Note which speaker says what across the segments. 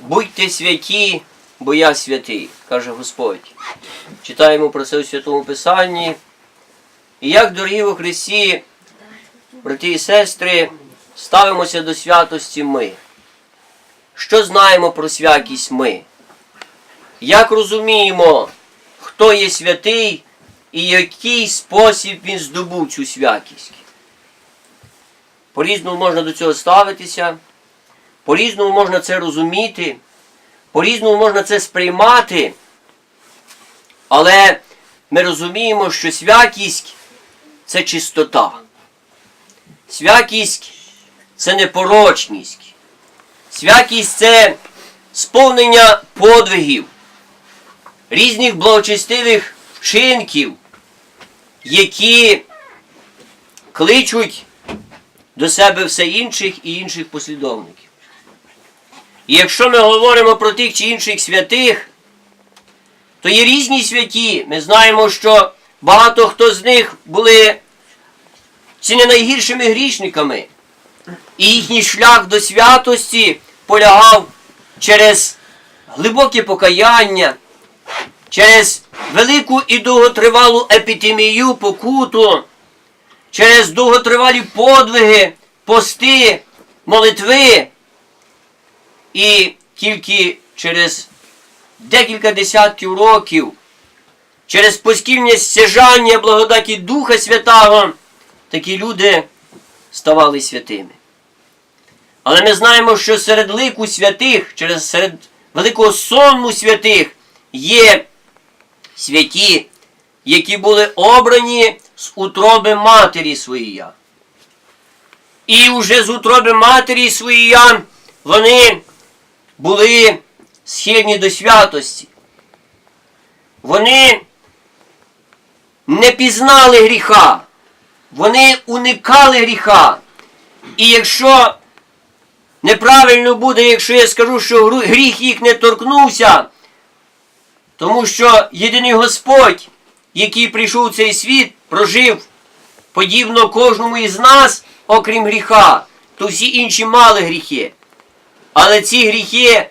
Speaker 1: Будьте святі, бо я святий, каже Господь. Читаємо про це у Святому Писанні. І як, дорогі у Христі, брати і сестри, ставимося до святості ми. Що знаємо про святість ми? Як розуміємо, хто є святий і який спосіб він здобув цю святість? По-різному можна до цього ставитися, по-різному можна це розуміти, по-різному можна це сприймати, але ми розуміємо, що святість це чистота. Святість це непорочність. Святість це сповнення подвигів, різних благочестивих вчинків, які кличуть до себе все інших і інших послідовників. І якщо ми говоримо про тих чи інших святих, то є різні святі. Ми знаємо, що багато хто з них були чи не найгіршими грішниками. І їхній шлях до святості полягав через глибоке покаяння, через велику і довготривалу епідемію покуту, через довготривалі подвиги, пости, молитви. І тільки через декілька десятків років, через поскільне стяжання благодаті Духа Святого, такі люди ставали святими. Але ми знаємо, що серед лику святих, через серед великого сонму святих є святі, які були обрані з утроби матері своєї. І вже з утроби матері своєї вони були схильні до святості. Вони не пізнали гріха, вони уникали гріха. І якщо неправильно буде, якщо я скажу, що гріх їх не торкнувся, тому що єдиний Господь, який прийшов в цей світ, прожив подібно кожному із нас, окрім гріха, то всі інші мали гріхи. Але ці гріхи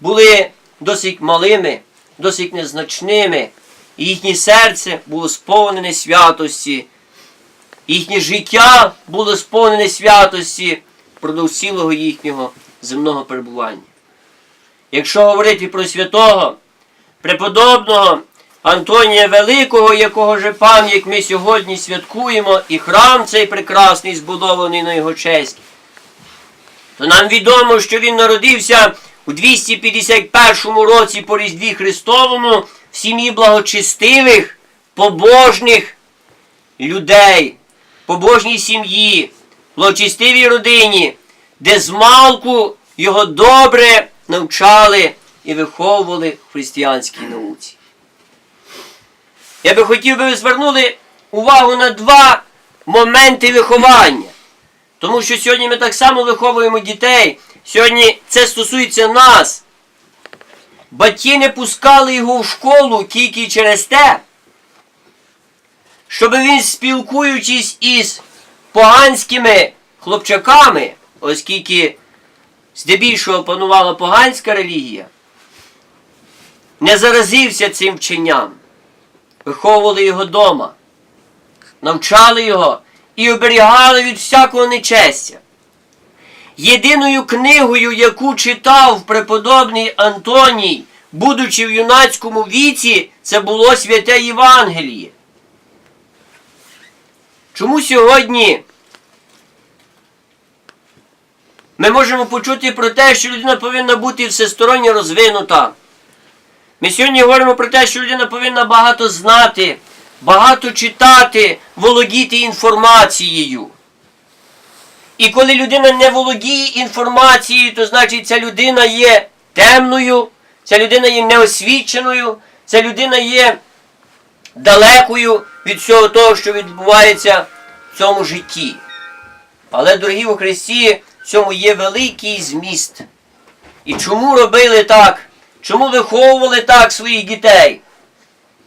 Speaker 1: були досить малими, досить незначними, і їхнє серце було сповнене святості, їхнє життя було сповнене святості впродовж цілого їхнього земного перебування. Якщо говорити про святого, преподобного Антонія Великого, якого же пам'ять ми сьогодні святкуємо, і храм цей прекрасний збудований на його честь, то нам відомо, що він народився у 251 році по Різдві Христовому в сім'ї благочестивих, побожних людей, побожній сім'ї, благочестивій родині, де змалку його добре навчали і виховували в християнській науці. Я би хотів би ви звернули увагу на два моменти виховання. Тому що сьогодні ми так само виховуємо дітей. Сьогодні це стосується нас. Батьки не пускали його в школу тільки через те, щоб він, спілкуючись із поганськими хлопчаками, оскільки здебільшого панувала поганська релігія, не заразився цим вченням. Виховували його дома, навчали його і оберігали від всякого нечестя. Єдиною книгою, яку читав преподобний Антоній, будучи в юнацькому віці, це було святе Євангеліє. Чому сьогодні ми можемо почути про те, що людина повинна бути всесторонньо розвинута? Ми сьогодні говоримо про те, що людина повинна багато знати, багато читати, володіти інформацією. І коли людина не володіє інформацією, то значить ця людина є темною, ця людина є неосвіченою, ця людина є далекою від всього того, що відбувається в цьому житті. Але, дорогі у Христі, в цьому є великий зміст. І чому робили так? Чому виховували так своїх дітей?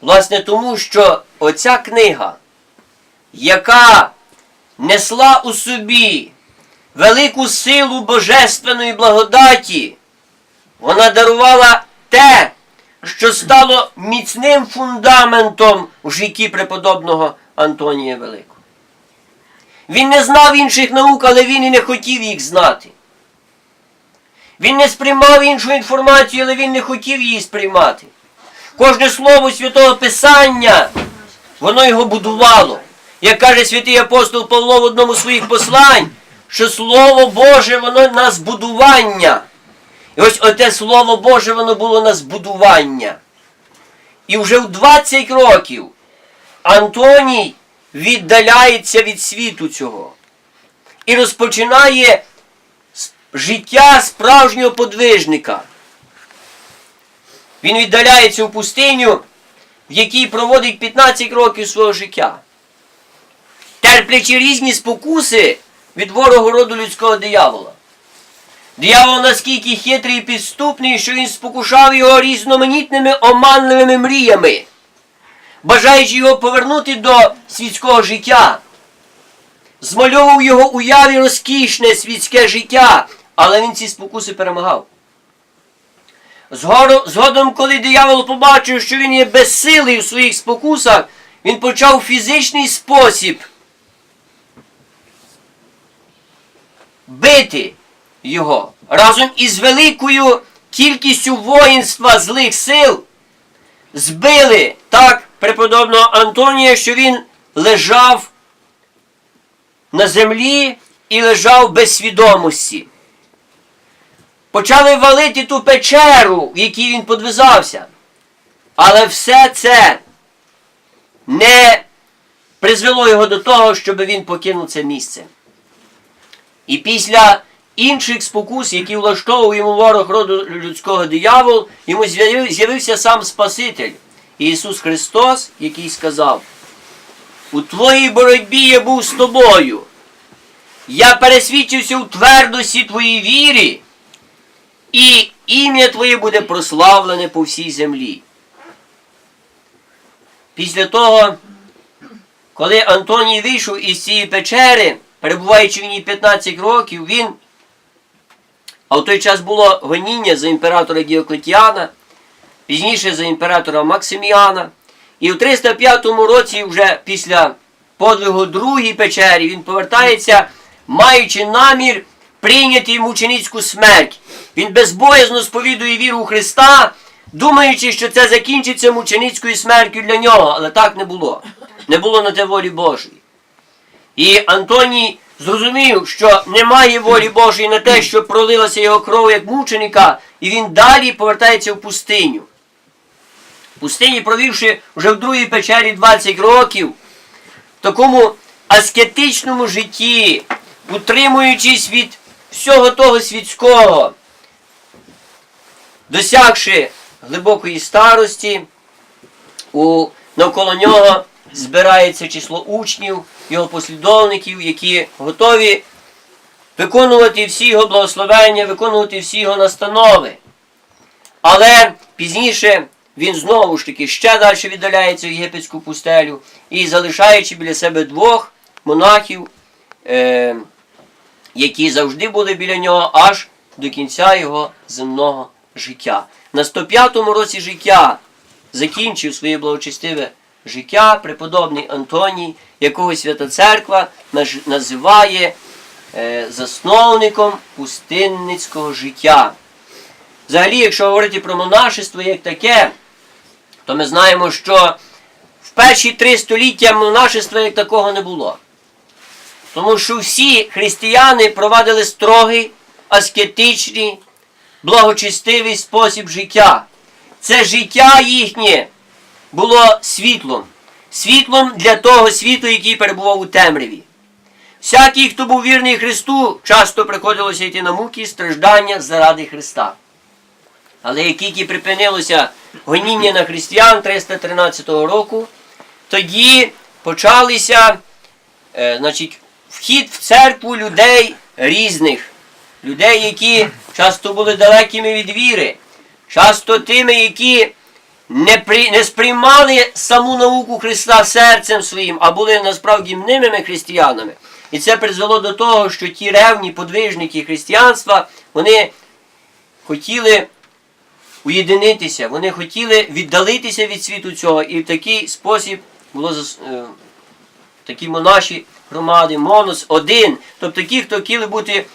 Speaker 1: Власне, тому що оця книга, яка несла у собі велику силу божественної благодаті, Вона дарувала те, що стало міцним фундаментом у житті преподобного Антонія Великого. Він не знав інших наук, але він і не хотів їх знати. Він не сприймав іншу інформацію, але він не хотів її сприймати. Кожне слово Святого Писання, воно його будувало. Як каже святий апостол Павло в одному з своїх послань, що Слово Боже, воно на збудування. І ось оте Слово Боже, воно було на збудування. І вже в 20 років Антоній віддаляється від світу цього і розпочинає життя справжнього подвижника. Він віддаляється в пустиню, в якій проводить 15 років свого життя, терплячи різні спокуси від ворогу роду людського диявола. Диявол наскільки хитрий і підступний, що він спокушав його різноманітними оманливими мріями, бажаючи його повернути до світського життя. Змальовував його уяві розкішне світське життя, але він ці спокуси перемагав. Згодом, коли диявол побачив, що він є безсилий у своїх спокусах, він почав фізичний спосіб бити його разом із великою кількістю воїнства злих сил збили так преподобного Антонія, що він лежав на землі і лежав без свідомості. Почали валити ту печеру, в якій він подвизався. Але все це не призвело його до того, щоб він покинув це місце. І після інших спокус, які влаштовував йому ворог роду людського диявол, йому з'явився сам Спаситель Ісус Христос, який сказав: У твоїй боротьбі я був з тобою. Я пересвідчився у твердості твоїй вірі, і ім'я Твоє буде прославлене по всій землі. Після того, коли Антоній вийшов із цієї печери, перебуваючи в ній 15 років, він, а в той час було гоніння за імператора Діоклетіана, пізніше за імператора Максиміана. І в 305 році, вже після подвигу другій печері, він повертається, маючи намір прийняти мученицьку смерть. Він безбоязно сповідує віру у Христа, думаючи, що це закінчиться мученицькою смертю для нього, але так не було. Не було на те волі Божої. І Антоній зрозумів, що немає волі Божої на те, що пролилася його кров як мученика, і він далі повертається в пустиню. В пустині, провівши вже в другій печері 20 років, в такому аскетичному житті, утримуючись від всього того світського, досягши глибокої старості, у, навколо нього збирається число учнів, його послідовників, які готові виконувати всі його благословення, виконувати всі його настанови. Але пізніше він знову ж таки ще далі віддаляється в єгипетську пустелю і залишаючи біля себе двох монахів, е, які завжди були біля нього аж до кінця його земного життя. На 105-му році життя закінчив своє благочестиве життя преподобний Антоній, якого Свята Церква називає е, засновником пустинницького життя. Взагалі, якщо говорити про монашество як таке, то ми знаємо, що в перші три століття монашества як такого не було. Тому що всі християни провадили строгий, аскетичний, благочестивий спосіб життя. Це життя їхнє було світлом. Світлом для того світу, який перебував у темряві. Всякий, хто був вірний Христу, часто приходилося йти на муки страждання заради Христа. Але як тільки припинилося гоніння на християн 313 року, тоді почалися е, значить, вхід в церкву людей різних, людей, які часто були далекими від віри, часто тими, які не, при, не сприймали саму науку Христа серцем своїм, а були насправді мнимими християнами. І це призвело до того, що ті ревні подвижники християнства, вони хотіли уєдинитися, вони хотіли віддалитися від світу цього, і в такий спосіб було е, такі монаші громади, монос, один, тобто ті, хто хотіли бути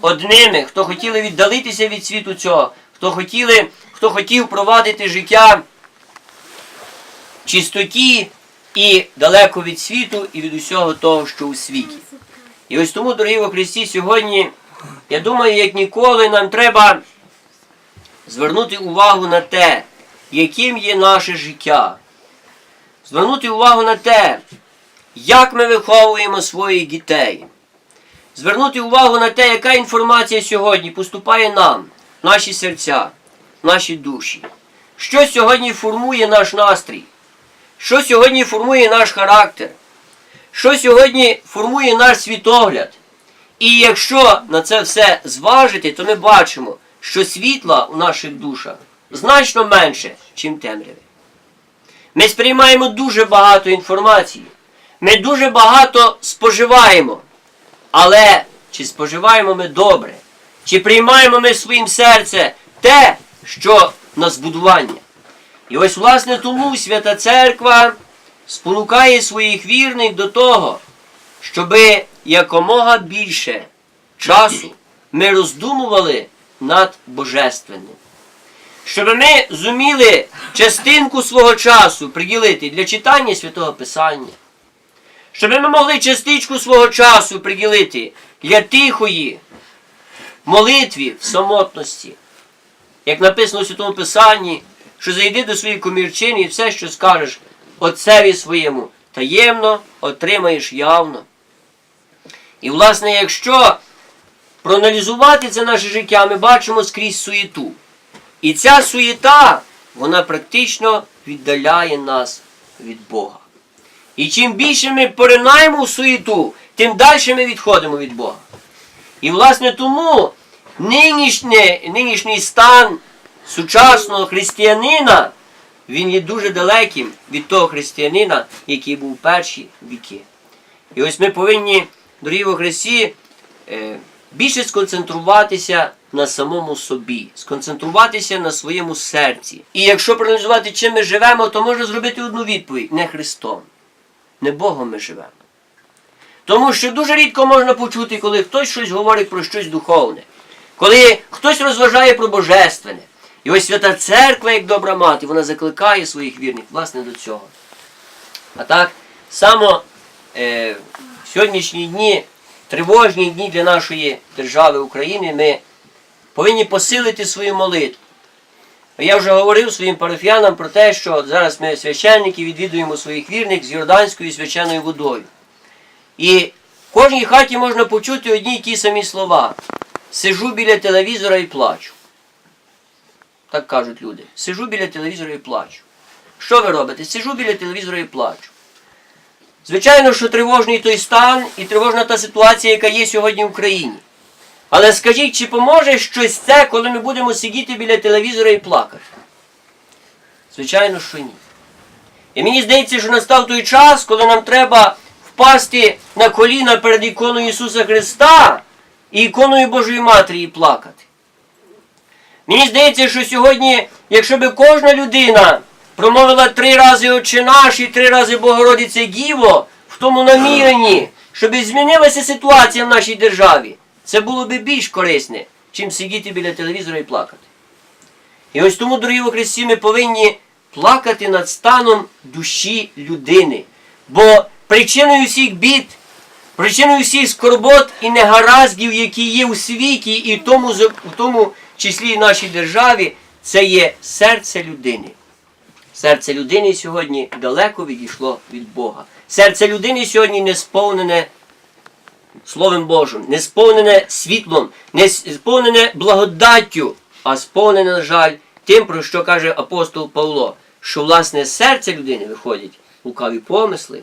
Speaker 1: одними, хто хотіли віддалитися від світу цього, хто хотіли, хто хотів провадити життя в чистоті і далеко від світу і від усього того, що у світі. І ось тому, дорогі во Христі, сьогодні, я думаю, як ніколи нам треба звернути увагу на те, яким є наше життя. Звернути увагу на те, як ми виховуємо своїх дітей. Звернути увагу на те, яка інформація сьогодні поступає нам, наші серця, наші душі. Що сьогодні формує наш настрій? Що сьогодні формує наш характер? Що сьогодні формує наш світогляд? І якщо на це все зважити, то ми бачимо, що світла у наших душах значно менше, чим темряви. Ми сприймаємо дуже багато інформації. Ми дуже багато споживаємо. Але чи споживаємо ми добре? Чи приймаємо ми своїм серце те, що на збудування? І ось, власне, тому Свята Церква спонукає своїх вірних до того, щоби якомога більше часу ми роздумували над Божественним. Щоб ми зуміли частинку свого часу приділити для читання Святого Писання, щоб ми могли частичку свого часу приділити для тихої молитві в самотності, як написано у Святому Писанні, що зайди до своєї комірчини і все, що скажеш Отцеві своєму, таємно отримаєш явно. І, власне, якщо проаналізувати це наше життя, ми бачимо скрізь суєту. І ця суєта, вона практично віддаляє нас від Бога. І чим більше ми поринаємо в суєту, тим далі ми відходимо від Бога. І, власне, тому нинішнє, нинішній стан сучасного християнина, він є дуже далеким від того християнина, який був у перші віки. І ось ми повинні, дорогі во Христі, е, більше сконцентруватися на самому собі, сконцентруватися на своєму серці. І якщо проаналізувати, чим ми живемо, то можна зробити одну відповідь: не Христом, не Богом ми живемо. Тому що дуже рідко можна почути, коли хтось щось говорить про щось духовне, коли хтось розважає про божественне. І ось свята церква, як добра мати, вона закликає своїх вірних власне до цього. А так само е, в сьогоднішні дні, тривожні дні для нашої держави України, ми повинні посилити свою молитву. Я вже говорив своїм парафіянам про те, що зараз ми священники відвідуємо своїх вірних з Йорданською священною водою. І в кожній хаті можна почути одні й ті самі слова. Сижу біля телевізора і плачу. Так кажуть люди. Сижу біля телевізора і плачу. Що ви робите? Сижу біля телевізора і плачу. Звичайно, що тривожний той стан і тривожна та ситуація, яка є сьогодні в Україні. Але скажіть, чи поможе щось це, коли ми будемо сидіти біля телевізора і плакати? Звичайно, що ні. І мені здається, що настав той час, коли нам треба впасти на коліна перед іконою Ісуса Христа і іконою Божої Матері і плакати. Мені здається, що сьогодні, якщо би кожна людина промовила три рази Отче наш і три рази Богородице Діво в тому наміренні, щоб змінилася ситуація в нашій державі, це було би більш корисне, чим сидіти біля телевізора і плакати. І ось тому, дорогі во Христі, ми повинні плакати над станом душі людини. Бо причиною всіх бід, причиною всіх скорбот і негараздів, які є у світі, і в тому, в тому числі і в нашій державі, це є серце людини. Серце людини сьогодні далеко відійшло від Бога. Серце людини сьогодні не сповнене Словом Божим, не сповнене світлом, не сповнене благодаттю, а сповнене, на жаль, тим, про що каже апостол Павло, що власне з серця людини виходять лукаві помисли,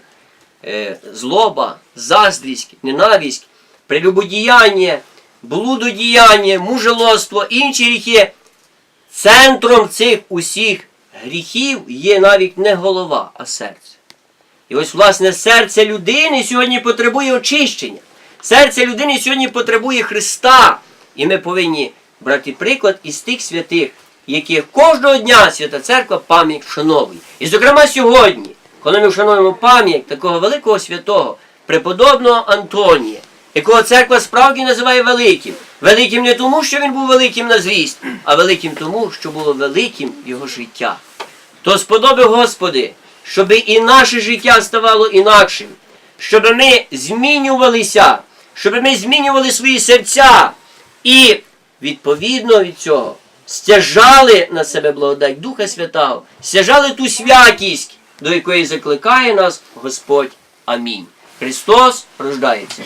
Speaker 1: е, злоба, заздрість, ненависть, прелюбодіяння, блудодіяння, мужелоство, інші гріхи. Центром цих усіх гріхів є навіть не голова, а серце. І ось, власне, серце людини сьогодні потребує очищення. Серце людини сьогодні потребує Христа. І ми повинні брати приклад із тих святих, яких кожного дня Свята Церква пам'ять вшановує. І, зокрема, сьогодні, коли ми вшановуємо пам'ять такого великого святого, преподобного Антонія, якого церква справді називає великим. Великим не тому, що він був великим на зріст, а великим тому, що було великим його життя. То сподоби, Господи, щоб і наше життя ставало інакшим, щоб ми змінювалися, щоб ми змінювали свої серця і відповідно від цього стяжали на себе благодать Духа Святого, стяжали ту святість, до якої закликає нас Господь. Амінь. Христос рождається.